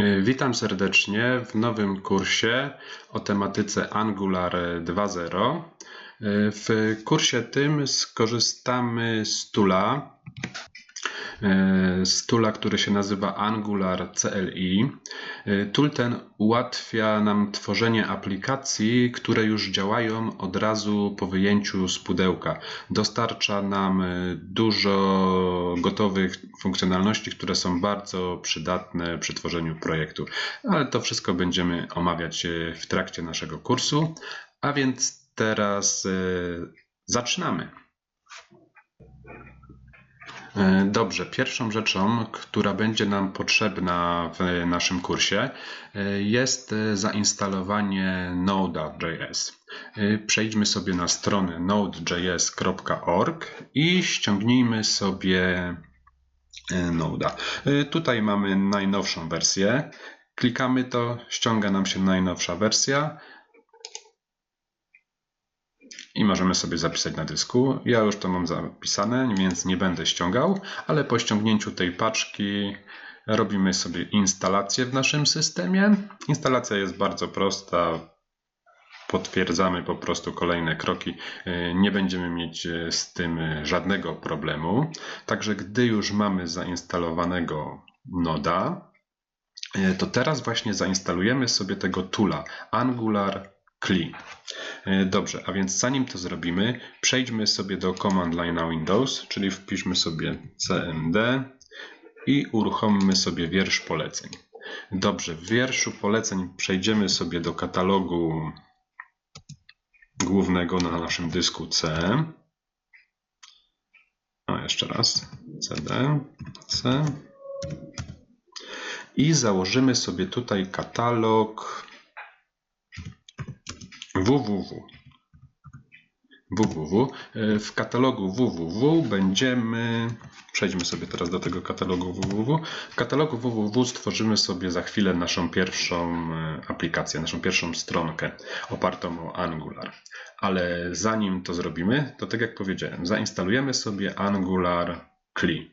Y, Witam serdecznie w nowym kursie o tematyce Angular 2.0. Y, W kursie tym skorzystamy z tula, y, z tula, który się nazywa Angular CLI. Y, Tool ten ułatwia nam tworzenie aplikacji, które już działają od razu po wyjęciu z pudełka. Dostarcza nam y, dużo gotowych funkcjonalności, które są bardzo przydatne przy tworzeniu projektu. Ale to wszystko będziemy omawiać w trakcie naszego kursu. A więc teraz zaczynamy. E, Dobrze, pierwszą rzeczą, która będzie nam potrzebna w naszym kursie, e, jest zainstalowanie Node.js. E, Przejdźmy sobie na stronę nodejs.org i ściągnijmy sobie e, Node'a. E, Tutaj mamy najnowszą wersję. Klikamy to, ściąga nam się najnowsza wersja i możemy sobie zapisać na dysku. Ja już to mam zapisane, więc nie będę ściągał, ale po ściągnięciu tej paczki robimy sobie instalację w naszym systemie. Instalacja jest bardzo prosta. Potwierdzamy po prostu kolejne kroki. Yy, Nie będziemy mieć yy, z tym yy, żadnego problemu. Także gdy już mamy zainstalowanego Noda, to teraz właśnie zainstalujemy sobie tego tula Angular CLI. E, Dobrze, a więc zanim to zrobimy, przejdźmy sobie do Command Line na Windows, czyli wpiszmy sobie cmd i uruchommy sobie wiersz poleceń. Dobrze, w wierszu poleceń przejdziemy sobie do katalogu głównego na naszym dysku C. O, jeszcze raz. CD, C. I założymy sobie tutaj katalog www. www. E, W katalogu www będziemy. Przejdźmy sobie teraz do tego katalogu www. W katalogu www stworzymy sobie za chwilę naszą pierwszą e, aplikację, naszą pierwszą stronkę opartą o Angular. Ale zanim to zrobimy, to tak jak powiedziałem, zainstalujemy sobie Angular CLI.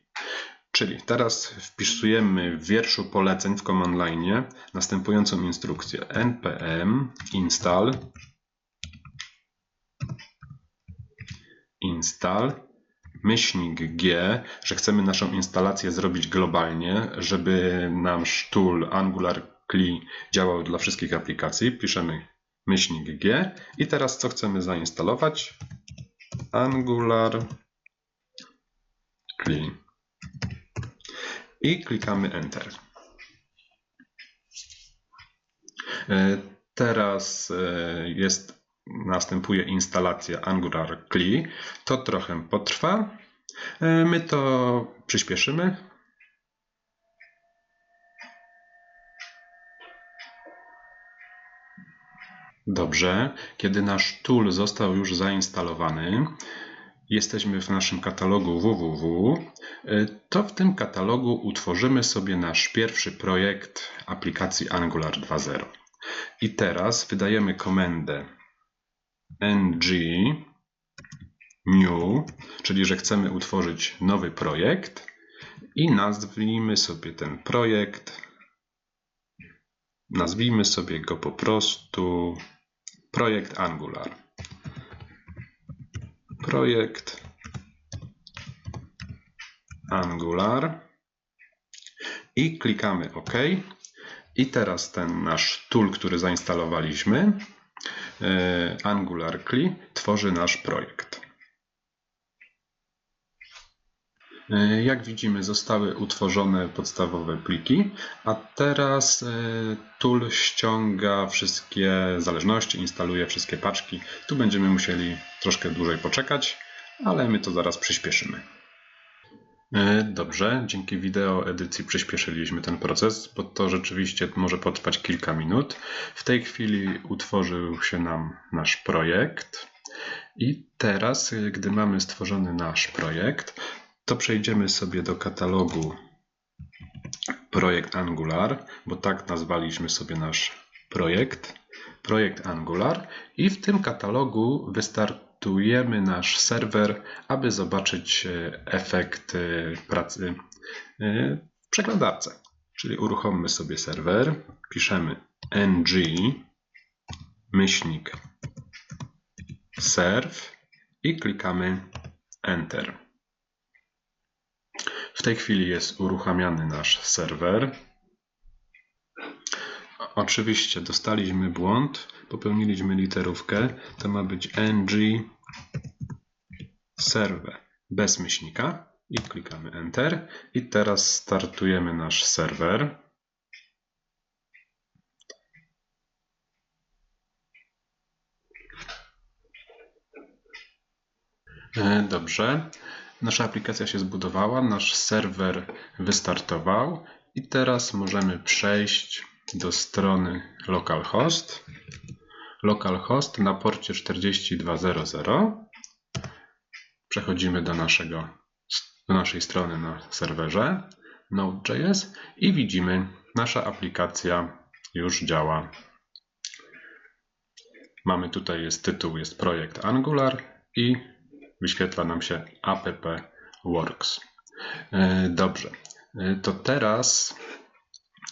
Czyli teraz wpisujemy w wierszu poleceń w command line następującą instrukcję npm install install myślnik g, że chcemy naszą instalację zrobić globalnie, żeby nasz tool Angular CLI działał dla wszystkich aplikacji. Piszemy myślnik g i teraz co chcemy zainstalować? Angular CLI i klikamy Enter. E, Teraz e, jest, następuje instalacja Angular CLI. To trochę potrwa. E, My to przyspieszymy. Dobrze, kiedy nasz tool został już zainstalowany, jesteśmy w naszym katalogu www, y, to w tym katalogu utworzymy sobie nasz pierwszy projekt aplikacji Angular 2.0. I teraz wydajemy komendę ng new, czyli że chcemy utworzyć nowy projekt i nazwijmy sobie ten projekt. Nazwijmy sobie go po prostu projekt Angular projekt Angular i klikamy OK. I teraz ten nasz tool, który zainstalowaliśmy, e, Angular CLI, tworzy nasz projekt. Jak widzimy, zostały utworzone podstawowe pliki, a teraz e, tool ściąga wszystkie zależności, instaluje wszystkie paczki. Tu będziemy musieli troszkę dłużej poczekać, ale my to zaraz przyspieszymy. E, Dobrze, dzięki wideo edycji przyspieszyliśmy ten proces, bo to rzeczywiście może potrwać kilka minut. W tej chwili utworzył się nam nasz projekt. I teraz, e, gdy mamy stworzony nasz projekt, to przejdziemy sobie do katalogu projekt Angular, bo tak nazwaliśmy sobie nasz projekt, projekt Angular i w tym katalogu wystartujemy nasz serwer, aby zobaczyć e, efekt e, pracy e, w przeglądarce. Czyli uruchommy sobie serwer, piszemy ng myślnik serve i klikamy Enter. W tej chwili jest uruchamiany nasz serwer. Oczywiście dostaliśmy błąd, popełniliśmy literówkę. To ma być ng server bez myślnika i klikamy Enter. I teraz startujemy nasz serwer. E, Dobrze. Nasza aplikacja się zbudowała, nasz serwer wystartował i teraz możemy przejść do strony localhost. Localhost na porcie 4200. Przechodzimy do, naszego, do naszej strony na serwerze Node.js i widzimy, nasza aplikacja już działa. Mamy tutaj jest tytuł, jest projekt Angular i wyświetla nam się app works. E, Dobrze, E, to teraz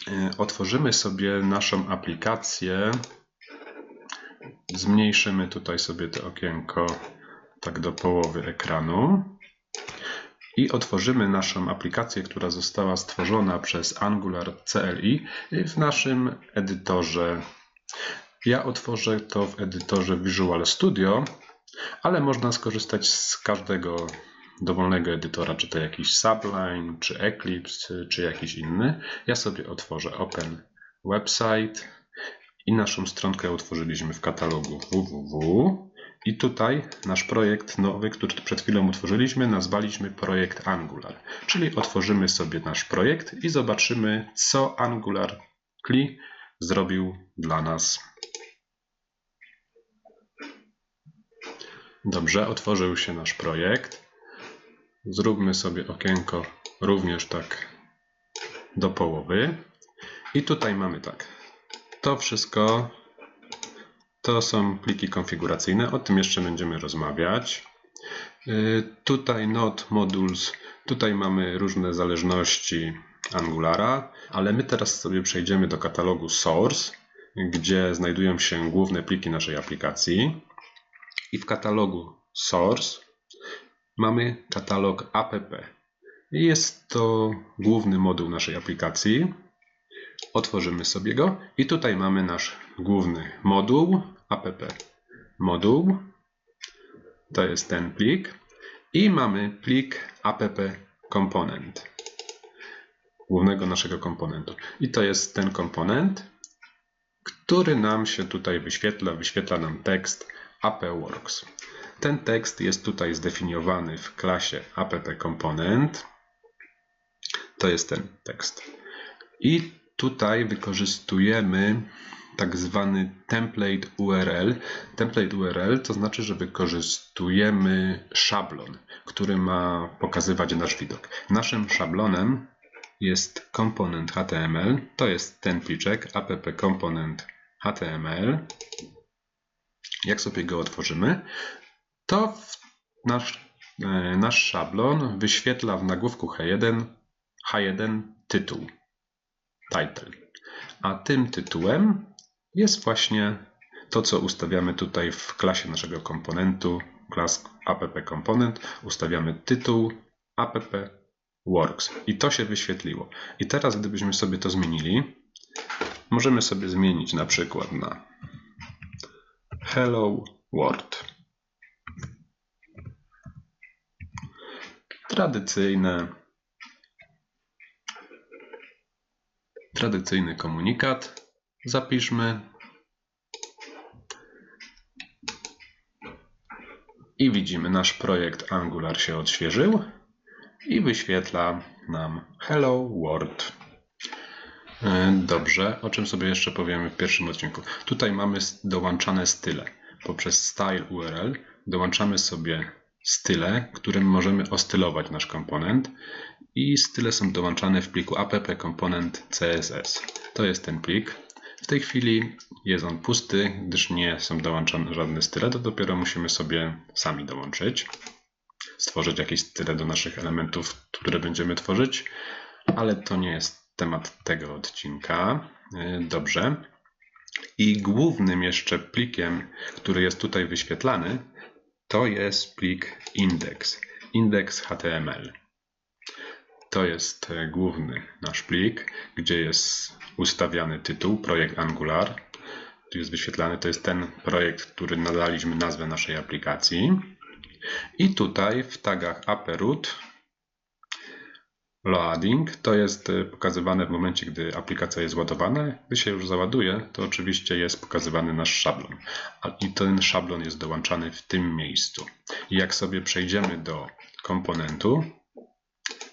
e, otworzymy sobie naszą aplikację. Zmniejszymy tutaj sobie to okienko tak do połowy ekranu i otworzymy naszą aplikację, która została stworzona przez Angular CLI w naszym edytorze. Ja otworzę to w edytorze Visual Studio, ale można skorzystać z każdego dowolnego edytora, czy to jakiś Sublime, czy Eclipse, czy jakiś inny. Ja sobie otworzę Open Website i naszą stronkę utworzyliśmy w katalogu www. I tutaj nasz projekt nowy, który przed chwilą utworzyliśmy, nazwaliśmy projekt Angular. Czyli otworzymy sobie nasz projekt i zobaczymy, co Angular CLI zrobił dla nas. Dobrze, otworzył się nasz projekt. Zróbmy sobie okienko również tak do połowy. I tutaj mamy tak. To wszystko to są pliki konfiguracyjne. O tym jeszcze będziemy rozmawiać. Yy, Tutaj Node Modules. Tutaj mamy różne zależności Angulara, ale my teraz sobie przejdziemy do katalogu Source, gdzie znajdują się główne pliki naszej aplikacji. I w katalogu Source mamy katalog app. Jest to główny moduł naszej aplikacji. Otworzymy sobie go i tutaj mamy nasz główny moduł app. Moduł to jest ten plik i mamy plik app component głównego naszego komponentu. I to jest ten komponent, który nam się tutaj wyświetla. Wyświetla nam tekst appworks. Ten tekst jest tutaj zdefiniowany w klasie app-component. To jest ten tekst. I tutaj wykorzystujemy tak zwany template URL. Template URL to znaczy, że wykorzystujemy szablon, który ma pokazywać nasz widok. Naszym szablonem jest komponent HTML. To jest ten pliczek app HTML. Jak sobie go otworzymy, to nasz, e, nasz szablon wyświetla w nagłówku H1, H1 tytuł, title. A tym tytułem jest właśnie to, co ustawiamy tutaj w klasie naszego komponentu, class app component, ustawiamy tytuł app works i to się wyświetliło. I teraz, gdybyśmy sobie to zmienili, możemy sobie zmienić na przykład na Hello World. Tradycyjne, tradycyjny komunikat. Zapiszmy. I widzimy, nasz projekt Angular się odświeżył i wyświetla nam Hello World. E, Dobrze, o czym sobie jeszcze powiemy w pierwszym odcinku. Tutaj mamy dołączane style. Poprzez style URL dołączamy sobie style, którym możemy ostylować nasz komponent i style są dołączane w pliku app component CSS. To jest ten plik. W tej chwili jest on pusty, gdyż nie są dołączane żadne style, to dopiero musimy sobie sami dołączyć. Stworzyć jakieś style do naszych elementów, które będziemy tworzyć, ale to nie jest temat tego odcinka. E, Dobrze. I głównym jeszcze plikiem, który jest tutaj wyświetlany, to jest plik index, index HTML. To jest e, główny nasz plik, gdzie jest ustawiany tytuł, projekt Angular. Tu jest wyświetlany, to jest ten projekt, który nadaliśmy nazwę naszej aplikacji. I tutaj w tagach aperoot loading to jest e, pokazywane w momencie, gdy aplikacja jest ładowana. Gdy się już załaduje, to oczywiście jest pokazywany nasz szablon. I ten szablon jest dołączany w tym miejscu. I jak sobie przejdziemy do komponentu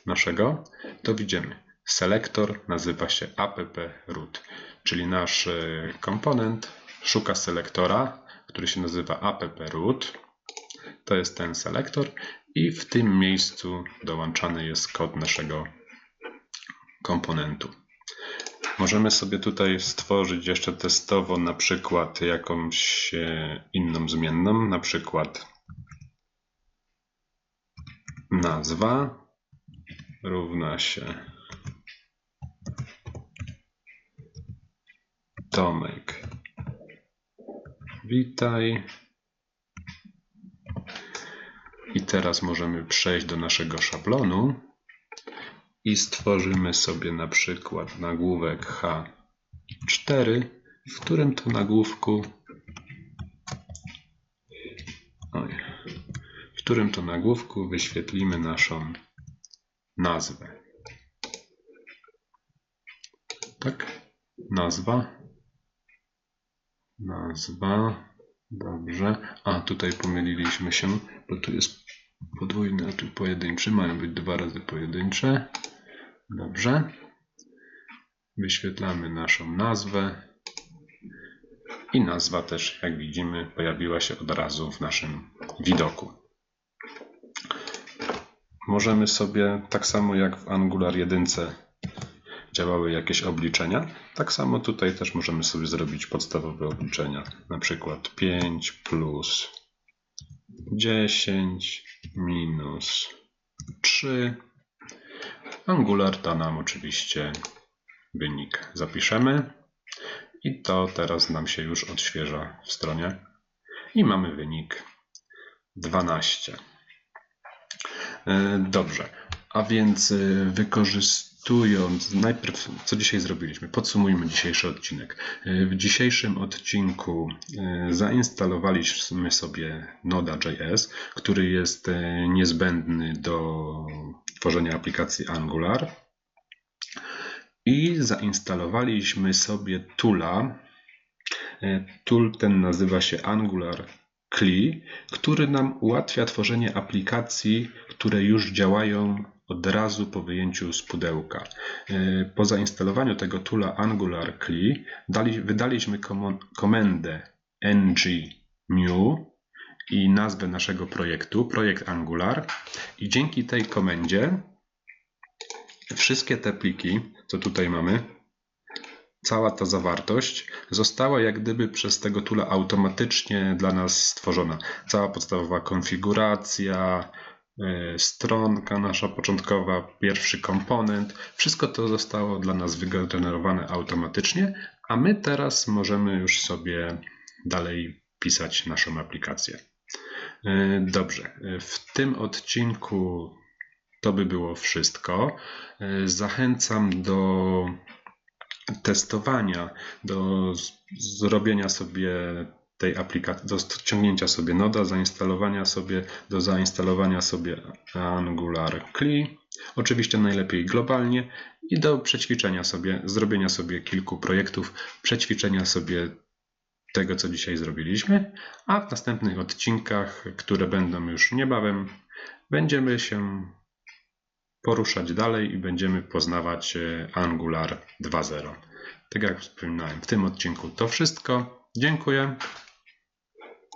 naszego, to widzimy selektor nazywa się app-root, czyli nasz e, komponent szuka selektora, który się nazywa app-root. To jest ten selektor i w tym miejscu dołączany jest kod naszego komponentu. Możemy sobie tutaj stworzyć jeszcze testowo na przykład jakąś e, inną zmienną, na przykład nazwa równa się Tomek. Witaj. I teraz możemy przejść do naszego szablonu i stworzymy sobie na przykład nagłówek H4, w którym to nagłówku oj, w którym to nagłówku wyświetlimy naszą nazwę. Tak? Nazwa. Nazwa. Dobrze. A tutaj pomyliliśmy się, bo tu jest podwójny, a tu pojedynczy. Mają być dwa razy pojedyncze. Dobrze. Wyświetlamy naszą nazwę. I nazwa też, jak widzimy, pojawiła się od razu w naszym widoku. Możemy sobie, tak samo jak w Angular 1 działały jakieś obliczenia, tak samo tutaj też możemy sobie zrobić podstawowe obliczenia. Na przykład 5 plus 10 minus 3. Angular da nam oczywiście wynik. Zapiszemy i to teraz nam się już odświeża w stronie. I mamy wynik 12. E, Dobrze, a więc e, wykorzystując najpierw, co dzisiaj zrobiliśmy, podsumujmy dzisiejszy odcinek. W dzisiejszym odcinku e, zainstalowaliśmy sobie Noda.js, który jest e, niezbędny do tworzenia aplikacji Angular. I zainstalowaliśmy sobie Tula. E, Tool ten nazywa się Angular CLI, który nam ułatwia tworzenie aplikacji, które już działają od razu po wyjęciu z pudełka. E, Po zainstalowaniu tego toola Angular CLI dali, wydaliśmy komendę ng new i nazwę naszego projektu, projekt Angular i dzięki tej komendzie wszystkie te pliki, co tutaj mamy, cała ta zawartość została jak gdyby przez tego tula automatycznie dla nas stworzona. Cała podstawowa konfiguracja, stronka nasza początkowa, pierwszy komponent, wszystko to zostało dla nas wygenerowane automatycznie, a my teraz możemy już sobie dalej pisać naszą aplikację. Y, Dobrze, y, w tym odcinku to by było wszystko. Zachęcam do testowania, do zrobienia sobie tej aplikacji, do ściągnięcia sobie Noda, zainstalowania sobie, do zainstalowania sobie Angular CLI, oczywiście najlepiej globalnie i do przećwiczenia sobie, zrobienia sobie kilku projektów, przećwiczenia sobie tego, co dzisiaj zrobiliśmy, a w następnych odcinkach, które będą już niebawem, będziemy się poruszać dalej i będziemy poznawać e, Angular 2.0. Tak jak wspominałem, w tym odcinku to wszystko. Dziękuję.